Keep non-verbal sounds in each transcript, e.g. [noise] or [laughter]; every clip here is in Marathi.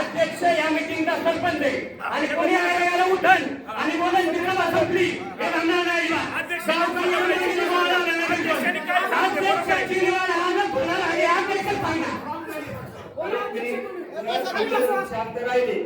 अध्यक्ष या मिटिंगचा सरपंच आणि कोणी आयोगाला उठण आणि बोलन विधानसभा संपली हे म्हणणार नाही अध्यक्षाची निवड आनंद होणार आणि अध्यक्ष सांगा राहिले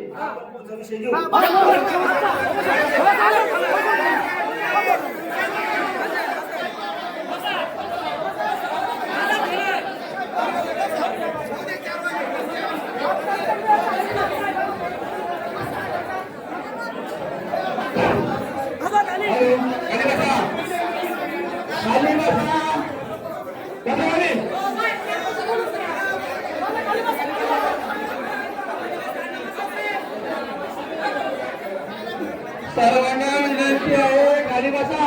सर्वांना विनंती आहे खाली बसा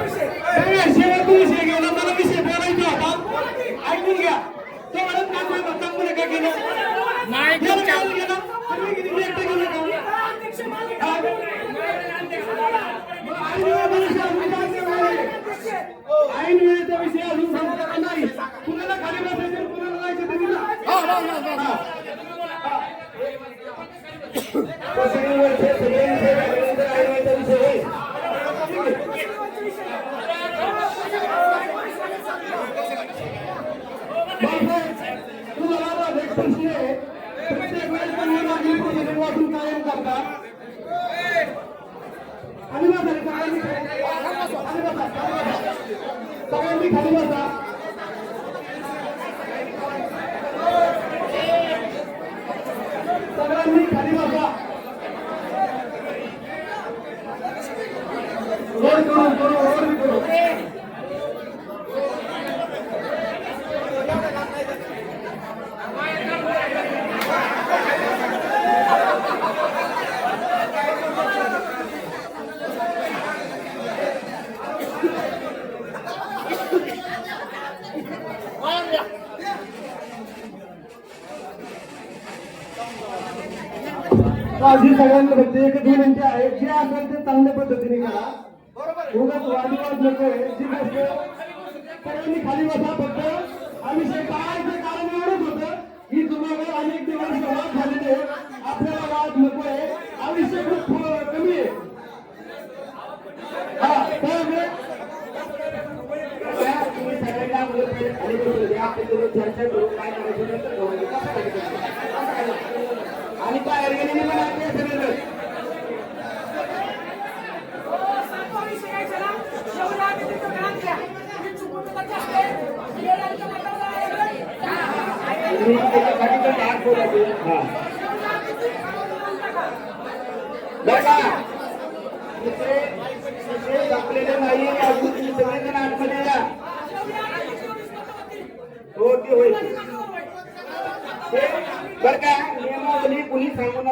शेवटचा विषय गेला मला ऐकून घ्या तो म्हणत काम चांगलं काय केलं नाही केलं तुम्ही किती व्यक्त विषय नाही. सगळ्यांना प्रत्येक खाली बसा फक्त. आम्ही काय ते कारण एवढं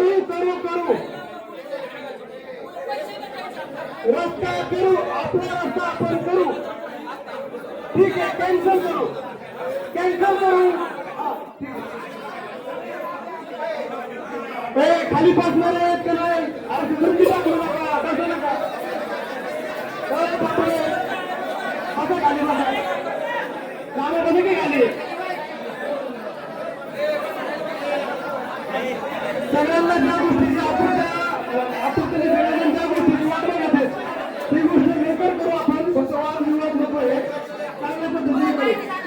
करू करू करू. रस्ता करू आपला रस्ता आपण करू. ठीक आहे कॅन्सल करू. कॅन्सल करू. ए, खाली बसणार आहेत का नाही? अरे गर्दी दाखवू नका बसू नका. असं बापरे. बसा खाली बसा. गाणं बंद खाली. सगळ्यांना ज्या गोष्टीची आपुलता आपुलतेने सगळ्यांना ज्या गोष्टीची वाट बघत आहेत ती गोष्ट लवकर करू आपण फक्त वाद विवाद नको आहे चांगल्या पद्धतीने करू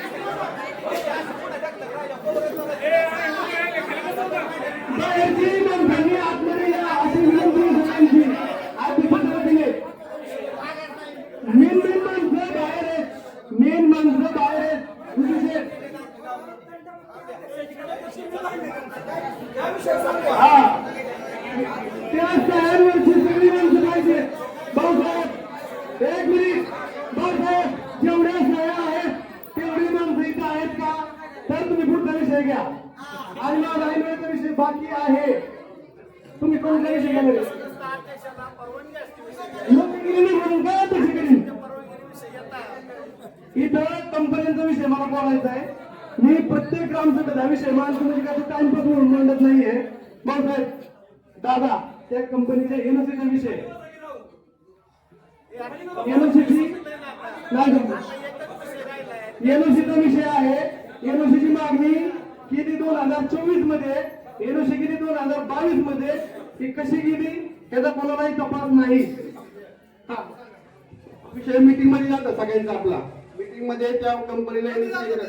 बाहेरची माणसांनी आतमध्ये या अशी विनंती सगळ्यांची आज पद्धतीने मेन मेन माणसं बाहेर आहेत मेन माणसं बाहेर आहेत विशेष हा त्या सह्यांवरची सगळी माणसं पाहिजे भाऊसाहेब एक मिनिट भाऊसाहेब जेवढ्या सह्या आहेत तेवढी माणसं इथं आहेत का तर तुम्ही पुढचा विषय घ्या आणि माझा ऐनवेळचा विषय बाकी आहे तुम्ही कोणता विषय घेणार आहे? लोक गेली नाही म्हणून काय तशी केली इथं कंपन्यांचा विषय मला बोलायचं आहे. मी प्रत्येक ग्रामसभेत हा विषय माणसं म्हणजे काय टाइमपास म्हणून मांडत नाहीये. भाऊसाहेब दादा त्या कंपनीच्या एनओसीचा विषय. एनओसीची नाही एनओसीचा विषय आहे. एनओसीची मागणी केली दोन हजार चोवीसमध्ये एनओसी केली दोन हजार बावीसमध्ये ती कशी गेली त्याचा कोणालाही तपास नाही. हा. विषय मीटिंगमध्ये जातं सगळ्यांचा आपला. मार्केटिंगमध्ये त्या कंपनीला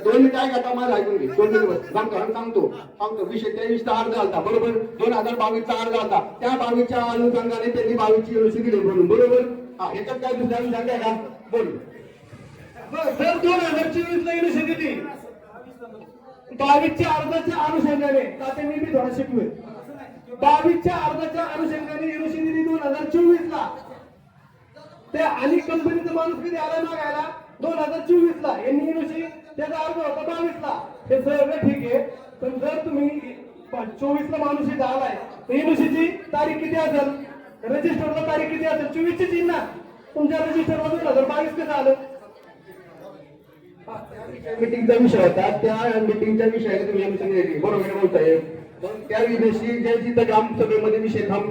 दोन मिनिट आहे का माझा ऐकून घे दोन मिनिट सांगतो आणि सांगतो. सांगतो. विषय तेवीसचा अर्ज आलता बरोबर? दोन हजार बावीसचा अर्ज आलता. त्या बावीसच्या अनुषंगाने त्यांनी बावीसची एनओसी दिली म्हणून बरोबर? हा ह्याच्यात काय दुसऱ्या अनुषंग का? बोल. सर दोन हजार चोवीस ला एनओसी दिली बावीसच्या अर्जाच्या अनुषंगाने आता मी बी थोडा शिकवेल बावीसच्या अर्जाच्या अनुषंगाने एनओसी दिली दोन हजार चोवीस ला ते आणि कंपनीचा माणूस कधी आला मागायला? दोन हजार चोवीस ला यांनी एनओसी त्याचा अर्ज होता बावीस ला हे सगळं ठीक आहे पण जर तुम्ही चोवीस ला माणूस इथं आलाय तर एनओसीची तारीख किती असेल? रजिस्टरला तारीख किती असेल? चोवीस ची ना. तुमच्या रजिस्टरला दोन हजार बावीस कसं आलं? मीटिंगचा विषय होता त्या मीटिंगच्या विषयाने तुम्ही एनओसी बरोबर बोलताय. साहेब पण त्या विदेशी ज्या जिथं ग्रामसभेमध्ये विषय थांब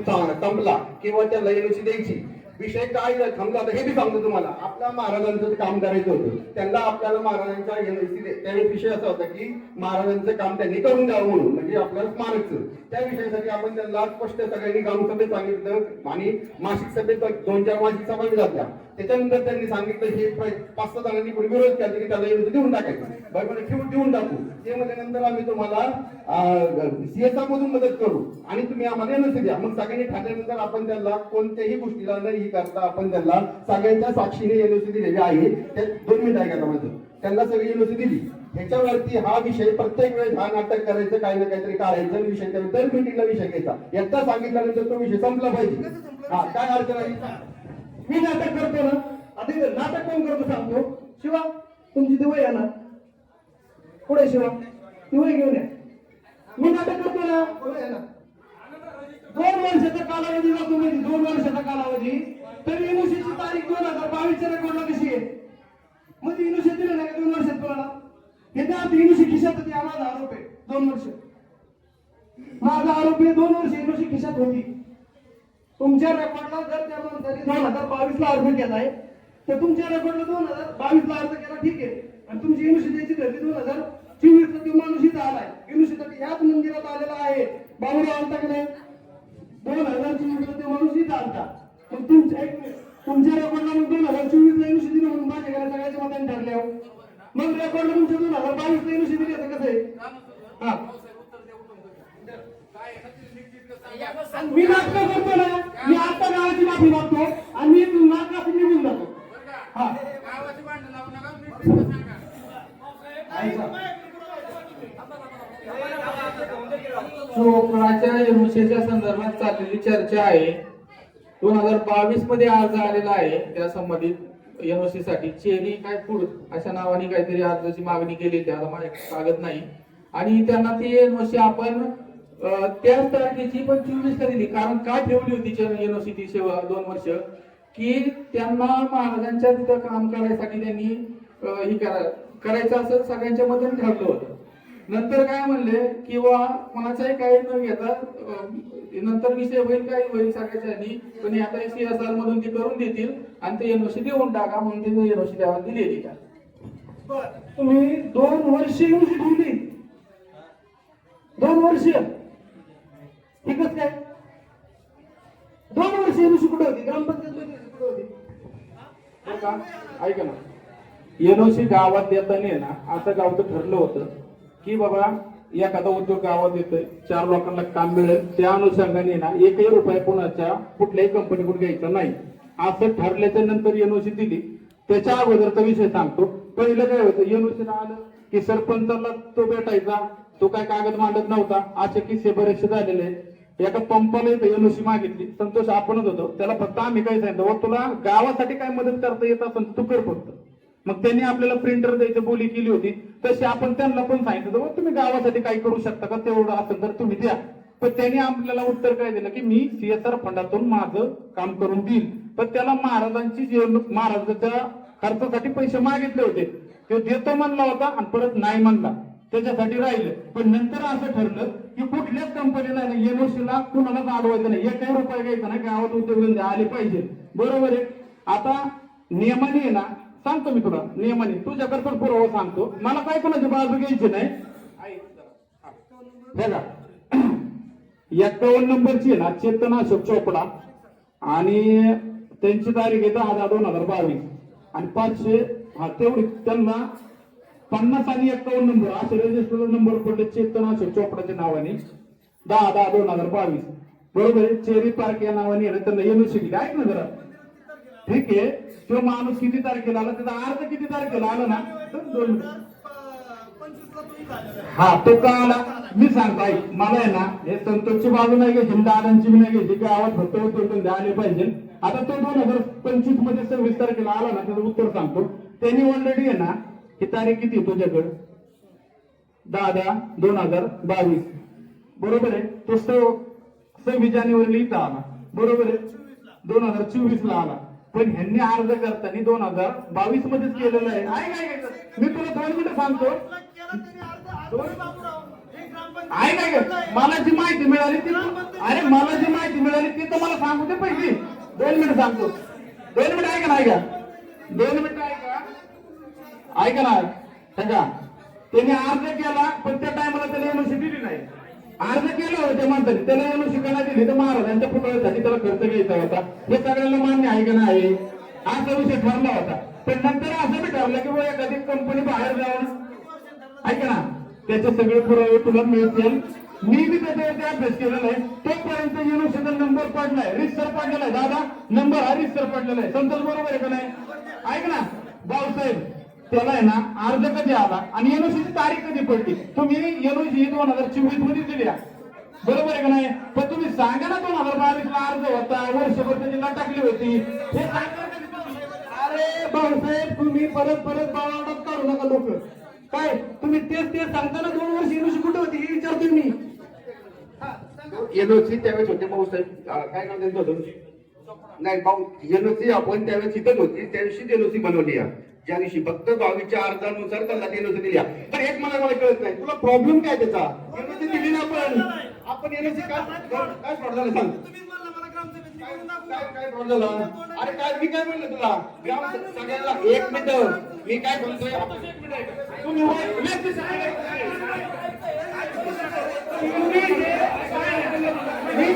किंवा त्याला एनओसी द्यायची विषय काय झाला थांबला. आता हे मी सांगतो तुम्हाला. आपल्या महाराजांचं काम करायचं होतं त्यांना आपल्याला महाराजांच्या एनओसी त्यावेळी विषय असा होता की महाराजांचं काम त्यांनी करून द्यावं म्हणून. म्हणजे आपलं स्मारकचं. त्या विषयासाठी आपण त्यांना स्पष्ट सगळ्यांनी ग्रामसभेत सांगितलं. आणि मासिक सभेत दोन चार मासिक सभा झाल्या. त्याच्यानंतर त्यांनी सांगितलं हे पाच सहा जणांनी कोणी विरोध केला की त्याला विरोध देऊन टाकायचं. बरं म्हणजे ठेवून देऊन टाकू. ते मध्ये नंतर आम्ही तुम्हाला सीएसआर मधून मदत करू. आणि तुम्ही आम्हाला एनओसी द्या. मग सगळ्यांनी ठरल्यानंतर आपण त्यांना कोणत्याही गोष्टीला न ही करता आपण त्यांना सगळ्यांच्या साक्षीने एनओसी दिलेली आहे. त्या दोन मिनिट आहे का माझं. त्यांना सगळी एनओसी दिली. ह्याच्यावरती हा विषय प्रत्येक वेळेस हा नाटक करायचं काही ना काहीतरी काढायचं विषय दर मिटिंगला विषय घ्यायचा. एकदा सांगितल्यानंतर तो विषय संपला पाहिजे. हा काय अडचण आहे? मी नाटक करतो ना. आता नाटक कोण करतो सांगतो? शिवा तुमची ती वय आहे ना पुढे शिवा. ती वय घेऊन या. मी नाटक करतो ना. पुढे आहे ना दोन वर्षाचा कालावधी जातो म्हणजे दोन वर्षाचा कालावधी. तर युनिव्हर्सिटीची तारीख दोन हजार बावीसच्या रेकॉर्डला कशी आहे? मग ती युनिव्हर्सिटी दिलं नाही का दोन वर्षात तुम्हाला. हे त्या युनिव्हर्सिटी खिशात होती हा माझा आरोप आहे दोन वर्ष. माझा आरोप आहे दोन वर्ष युनिव्हर्सिटी खिशात होती. तुमच्या रेकॉर्डला जर त्या माणसाने दोन हजार बावीस ला अर्ज केलाय तर तुमच्या रेकॉर्डला दोन हजार बावीस ला अर्ज केला ठीक आहे. आणि तुमची युनिव्हर्सिटीची ठरली दोन हजार चोवीस ला तो माणूस इथं आलाय युनिव्हर्सिटी ह्याच मंदिरात आलेला आहे. बाबूराव आलता की नाही? दोन हजार चोवीस ला तो माणूस इथं आलता मग तुमच्या तुमच्या रेकॉर्डला मग दोन हजार चोवीस ला युनिव्हर्सिटी म्हणून माझ्या घरात सगळ्याच्या मताने ठरल्या मग रेकॉर्ड तुमचे दोन हजार बावीस ला युनिव्हर्सिटी दिली आता कसं आहे? हा. मी नाटक करतो ना मी आता गावाची माफी मागतो आणि मी इथून निघून जातो. हा. ऐका. चोपडाच्या एनओसीच्या संदर्भात चाललेली चर्चा आहे. दोन हजार बावीसमध्ये अर्ज आलेला आहे त्या संबंधित एनओसी साठी चेरी काय फूड अशा नावाने काहीतरी अर्जाची मागणी केली त्याला माझ्या कागद नाही. आणि त्यांना ती एनओसी आपण त्याच तारखेची पण चोवीस का दिली कारण का ठेवली होती युनिव्हर्सिटी सेवा दोन वर्ष? की त्यांना महाराजांच्या तिथं काम करायसाठी त्यांनी हे करा करायचं असं सगळ्यांच्या मध्ये ठरलं होतं. नंतर काय म्हणले किंवा कोणाचाही काही न घेता नंतर विषय होईल काय होईल सगळ्याच्या आधी पण हे आता सी एस आर मधून ते करून देतील आणि ते युनिव्हर्सिटी देऊन टाका म्हणून ते युनिव्हर्सिटी आम्हाला दिलेली का तुम्ही दोन वर्ष युनिव्हर्सिटी ठेवली दोन वर्ष. ठीकच काय? दोन वर्ष युनिव्हर्सिटी कुठे होती ग्रामपंचायत होती का? ऐका ना. एनओसी गावात देताना ना असं गावचं ठरलं होतं. की बाबा एखादा उद्योग गावात येतोय चार लोकांना काम मिळेल त्या अनुषंगाने ना एकही रुपये कोणाच्या कुठल्याही कंपनीकडून घ्यायचा नाही. असं ठरल्याच्या नंतर एनओसी दिली. त्याच्या अगोदरचा विषय सांगतो. पहिलं काय होतं एनओसी आलं की सरपंचाला तो भेटायचा तो काय कागद मांडत नव्हता. असे किस्से बरेचसे झालेले एका पंपाला इथं एनओसी मागितली. संतोष आपणच होतो. त्याला फक्त आम्ही काय सांगितलं तुला गावासाठी काय मदत करता येत असेल तर तू कर फक्त. मग त्यांनी आपल्याला प्रिंटर द्यायचं बोली केली होती. तशी आपण त्यांना पण सांगितलं तुम्ही गावासाठी काय करू शकता का? तेवढं असेल तर तुम्ही द्या. पण त्यांनी आपल्याला उत्तर काय दिलं की मी सीएसआर फंडातून माझं काम करून देईल. पण त्याला महाराजांची जीवन महाराजाच्या खर्चासाठी पैसे मागितले होते ते देतो म्हणला होता आणि परत नाही म्हणला. त्याच्यासाठी राहिलं. पण नंतर असं ठरलं की कुठल्याच कंपनीला एनओसीला कुणालाच अडवायचं नाही. एकही रुपये घ्यायचा नाही गावात उद्योगधंदे आले पाहिजे. बरोबर आहे. आता नियमाने ना सांगतो मी तुला नियमाने तुझ्याकडे पण पुरावा सांगतो. मला काय कोणाची बाजू घ्यायची नाही? का एक्कावन्न [clears throat] नंबरची आहे ना चेतन अशोक चोपडा आणि त्यांची तारीख आहे दहा दहा दोन हजार बावीस. आणि पाचशे हा तेवढी त्यांना पन्नास आणि एक्कावन्न नंबर असे रजिस्टर नंबर पडले चेतन अशोक चोपडाच्या नावाने. दहा दहा दोन हजार बावीस. बरोबर आहे? चेरी पार्क या नावाने त्यांना येणं शिकले. ऐक ना जरा. ठीक आहे? तो माणूस किती तारखेला आला? त्याचा अर्ज किती तारखेला आला ना? तर दोन हा तो का आला? मी सांगतो ऐक मला आहे ना हे संतोषची बाजू नाही घ्यायची दादांची मी नाही घ्यायची. गावात फक्त उद्योगधंदे आले पाहिजे. आता तो दोन हजार पंचवीसमध्ये सव्वीस तारखेला आला ना त्याचं उत्तर सांगतो. त्यांनी ऑलरेडी आहे ना ही तारीख किती आहे तुझ्याकडे? दहा दहा दोन हजार बावीस. बरोबर आहे? तो स- सव्वीस जानेवारीला इथं आला. बरोबर आहे? दोन हजार चोवीस ला आला. पण ह्यांनी अर्ज करताना दोन हजार बावीस मध्येच केलेलं आहे. मी तुला दोन मिनिटं सांगतो. मला जी माहिती मिळाली ती अरे मला जी माहिती मिळाली ती तर मला सांगू दे पहिली. दोन मिनिट सांगतो. दोन मिनिट ऐका ना ऐका. दोन मिनिट ऐका. ऐका ना सांगा त्यांनी अर्ज केला पण त्या टायमाला त्याला एनओसी दिली नाही. अर्ज केला होता त्या माणसाने त्याला एनओसी शिकायला दिली तर महाराजांच्या पुतळ्यासाठी त्याला खर्च घ्यायचा होता. हे सगळ्यांना मान्य आहे का नाही? असा विषय ठरला होता. पण नंतर असं बी ठरलं की बाबा एखादी कंपनी बाहेर जाऊन ऐका ना. त्याचे सगळे पुरावे तुला मिळतील. मी बी त्याच्यावरती अभ्यास केलेला आहे. तोपर्यंत युनिव्हर्सिटीचा नंबर पडलाय. रिसर पडलेला आहे दादा. नंबर हा रिसर पडलेला आहे. संतोष बरोबर आहे का नाही? ऐक ना. भाऊसाहेब त्याला आहे ना अर्ज कधी आला? आणि युनिव्हर्सिटी तारीख कधी पडली? तुम्ही युनिव्हर्सिटी दोन हजार चोवीसमध्ये दिली आहे. बरोबर आहे का नाही? पण तुम्ही सांगा ना दोन हजार बावीस ला अर्ज होता वर्षभर त्याची ला टाकली होती. हे सांगा? अरे भाऊसाहेब तुम्ही परत परत बावळाटात काढू नका लोक. काय? तुम्ही तेच तेच सांगताना दोन वर्ष युनिव्हर्सिटी कुठे होती? हे विचारतोय मी. एनओसी त्यावेळेस होते भाऊसाहेब. काय होतं नाही भाऊ एनओसी आपण त्यावेळेस इथंच होती. त्या दिवशी एनओसी बनवली आहे. ज्या दिवशी फक्त बावीसच्या अर्जानुसार त्यांना एनओसी दिली. तर एक मला मला कळत नाही. तुला प्रॉब्लेम काय त्याचा? एनओसी दिली ना आपण. आपण एनओसी काय काय फ्रॉड झालं सांग. काय फ्रॉड झाला? अरे काय मी काय म्हणलं तुला? ग्राम सगळ्याला एक मिनिट. मी काय ऐका. तुम्ही वर- व्यक्ती मी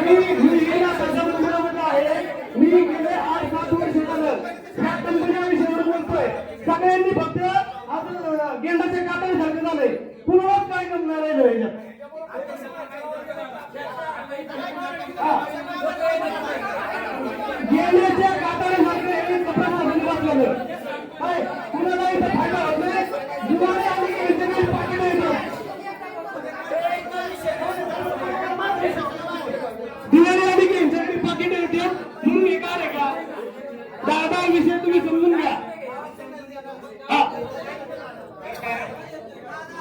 मी मी गेल्या पंधरा मंदिरामध्ये आहे मी गेले आठ सात वर्ष झालं या कंपन्या विषयावर बोलतोय सगळ्यांनी फक्त आपलं गेंडाच्या काटासारखं झालंय कुणालाच काय जमणार आहे ह्याच्यात हा. गेंड्याच्या काटासारखं हे कपड्यासारखं वाचलेलं काय कुणाला इथं फायदा होत नाही दिवाळी आली की इथे काही पाकिट येतं दिवाळी आली की यांच्याकडे पाकिट येते म्हणून हे काय आहे का दादा विषय तुम्ही समजून घ्या हा.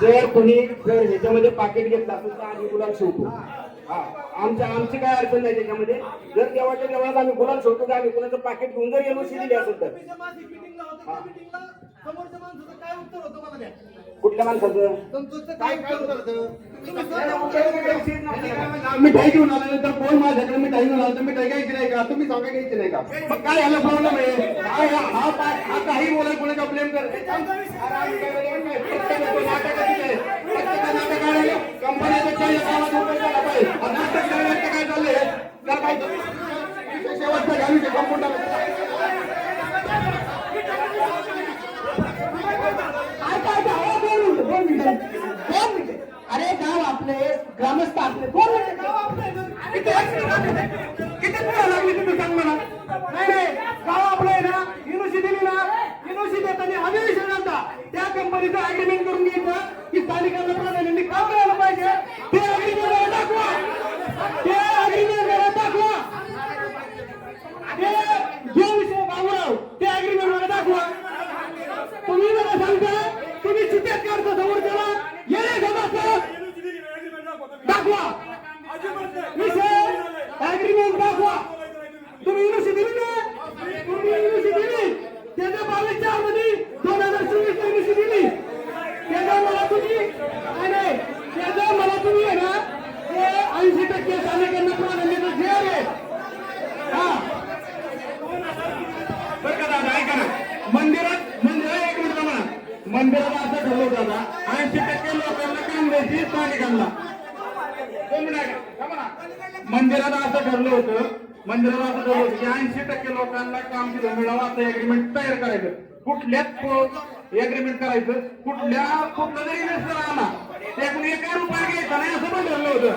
जर कोणी जर ह्याच्यामध्ये पाकिट घेतला असेल तर आम्ही गुलाल शिवतो हा. आमच्या आमची काय अडचण नाही त्याच्यामध्ये. जर देवाच्या देवळात आम्ही गुलाल शिवतो तर आम्ही कोणाचं पाकिट घेऊन जर एनओसी दिली असेल तर. काय कुठल्या माणसाचं? काय मिठाई घेऊन आल्यानंतर कोण माझ्याकडे मिठाई घेऊन आला तर मिठाई घ्यायची नाही का? तुम्ही सांगा घ्यायची नाही का? मग काय याला प्रॉब्लेम आहे? काय हा पा- हा काही बोलाय कोणाचा ब्लेम कर? कंपन्यापेक्षा या गावात रुपये झाला पाहिजे. आणि नाटक करण्याचं काय झालंय तर काय शेवटचा घालू शकतो कंपाऊंड ऐका, ऐका, हो, दोन कोण म्हणजे अरे गाव आपले ग्रामस्थ आपले. कोण म्हणजे गाव आपले. किती किती वेळ लागली तुम्ही सांग मला? नाही नाही. गाव आपलं आहे ना युनिव्हर्सिटी दिली ना युनिव्हर्सिटी देताना आम्ही विषय त्या कंपनीचं अग्रीमेंट करून घ्यायचं की स्थानिकांना प्राधान्याने काम करायला पाहिजे. ते अग्रीमेंट मला दाखवा ते अग्रीमेंट मला दाखवा ते जो विषय बाबूराव ते अग्रीमेंट मला दाखवा तुम्ही मला सांगता तुम्ही चिठ्ठ्यात काढता समोर त्याला येणे समजतं दाखवा विषय अग्रीमेंट दाखवा तुम्ही युनिव्हर्सिटी दिली ना तुम्ही युनिव्हर्सिटी दिली त्याच्या बावीस चारमध्ये दोन हजार चोवीस युनिव्हर्सिटी दिली त्याचा मला तुम्ही त्याचा मला तुम्ही आहे ना ते ऐंशी टक्के स्थानिकांना प्राधान्याचं जे आहे हा बरं का दादा ऐका ना मंदिरात मंदिरात एक मिनिट म्हणा मंदिरात असं ठरलं दादा ऐंशी टक्के लोकांना काम द्यायची स्थानिकांना दोन मंदिरात असं ठरलं होतं म्हणजे मंदिरात असं की ऐंशी टक्के लोकांना काम दिलं मिळावं असं एग्रीमेंट तयार करायचं. कुठल्याच एग्रीमेंट करायचं कुठल्या कुठलं जरी इन्व्हेस्टर आला त्याकडून एका रुपया घ्यायचा नाही असं पण ठरलं होतं.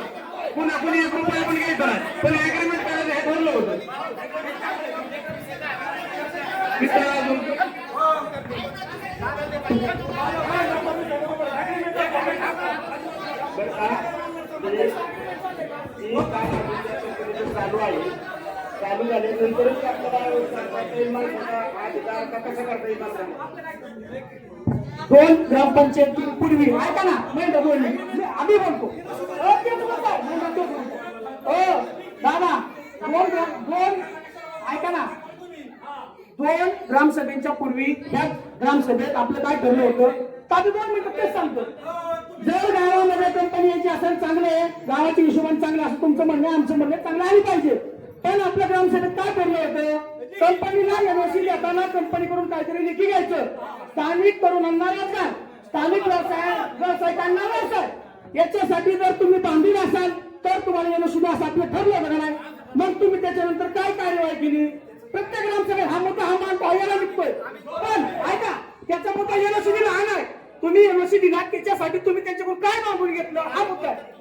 पुन्हा कुणी एक रुपया पण घ्यायचा नाही. पण एग्रीमेंट करायचं हे ठरलं होतं. अजून म्हणजे हे काम आपण चालू झाले चालू झाल्यानंतरच आपल्याला करता येईल माणसाचा करता येईल दोन ग्रामपंचायत पूर्वी ऐका ना नाही का दोन आम्ही बोलतो. अ, दादा दोन ग्राम- दोन ऐका ना. दोन ग्रामसभेच्या पूर्वी त्या ग्रामसभेत आपलं काय ठरलं होतं? ताबी दोन मिनिटं तेच सांगतो. जर गावामध्ये कंपनी यायची असेल चांगले गावाच्या हिशोबाने चांगलं असं तुमचं म्हणणं आमचं म्हणणं चांगलं आली पाहिजे. पण आपल्या ग्रामसभेत काय ठरलं होतं? कंपनीला एनओसी देताना कंपनीकडून काहीतरी लेखी घ्यायचं. स्थानिक तरुणांना रोजगार स्थानिक व्यवसाय व्यावसायिकांना व्यवसाय याच्यासाठी जर तुम्ही बांधील असाल तर तुम्हाला एनओसी द्या असं आपलं ठरलं का नाही? मग तुम्ही त्याच्यानंतर काय कार्यवाही केली? प्रत्येक ग्रामसभेत हा मुद्दा हा मान पाहायला निघतोय. पण ऐका त्याचा मुद्दा एनओसी दिला हा नाही तुम्ही दिला त्याच्यासाठी तुम्ही त्यांच्याकडून काय मागून घेतलं? हा मुद्दा आहे.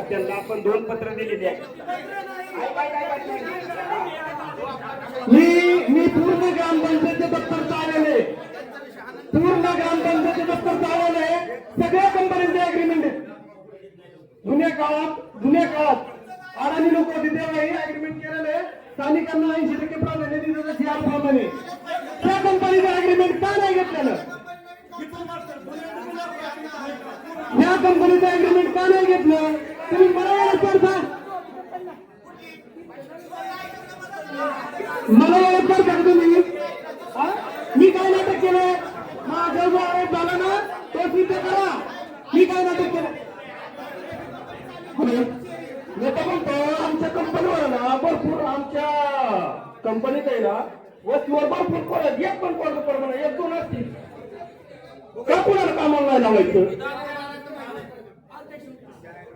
त्यांना आपण दोन पत्र दिलेली आहे. मी मी पूर्ण ग्रामपंचायत दप्तर चालवले. पूर्ण ग्रामपंचायत दप्तर चालवले. सगळ्या कंपन्यांचे अग्रीमेंट आहे जुन्या काळात जुन्या काळात अडाणी लोक तेव्हाही अग्रीमेंट केलेले स्थानिकांना ऐंशी टक्के प्राधान्य दिलं त्या कंपनीचं अग्रीमेंट का नाही घेतलेलं? या कंपनीचं अग्रीमेंट का नाही घेतलं. तुम्ही मला यायला करता मला ओळख करता तुम्ही मी काय नाटक केलं माझा जो आरोप झाला ना तो सिद्ध करा. मी काय नाटक केलं कोणी? म्हणतो आमच्या कंपनीवर ना भरपूर आमच्या कंपनीत आहे ना वस्तीवर भरपूर पडत एक पण पडत पडत नाही एक दोन असतील. का कुणाला कामाला नाही लावायचं?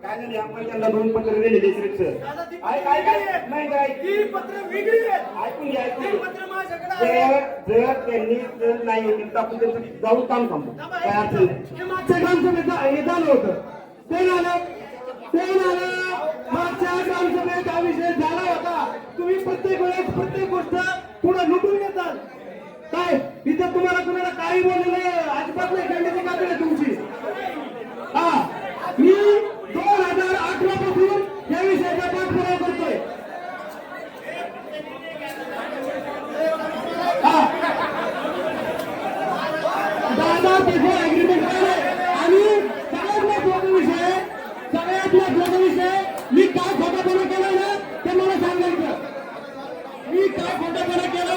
काय झाले आपण त्यांना दोन पत्र दिलेली नाही काय पत्र वेगळी आहेत. ऐकून घ्या ऐकून घ्या. पत्र माझ्याकडे आहेत. जर जर त्यांनी जर नाही येतील तर आपण त्यांचं जाऊन काम थांबू काय अडचण नाही. हे मागच्या हे झालं होतं. ते झालं. ते झालं. मागच्या ग्रामसभेत हा विषय झाला होता. तुम्ही प्रत्येक वेळेस प्रत्येक गोष्ट पुढे लुटून घेतात नाही इथे तुम्हाला कुणाला काही बोललेलं अजिबात नाही खंडीची कात्री तुमची. हा मी दोन हजार अठरा पासून या पाठ पुरा करतोय. दादा आणि सगळ्यात महत्त्वाचा विषय सगळ्यात महत्त्वाचा विषय मी काय खोटापणा केला ना ते मला सांगायचं. मी काय खोटापणा केला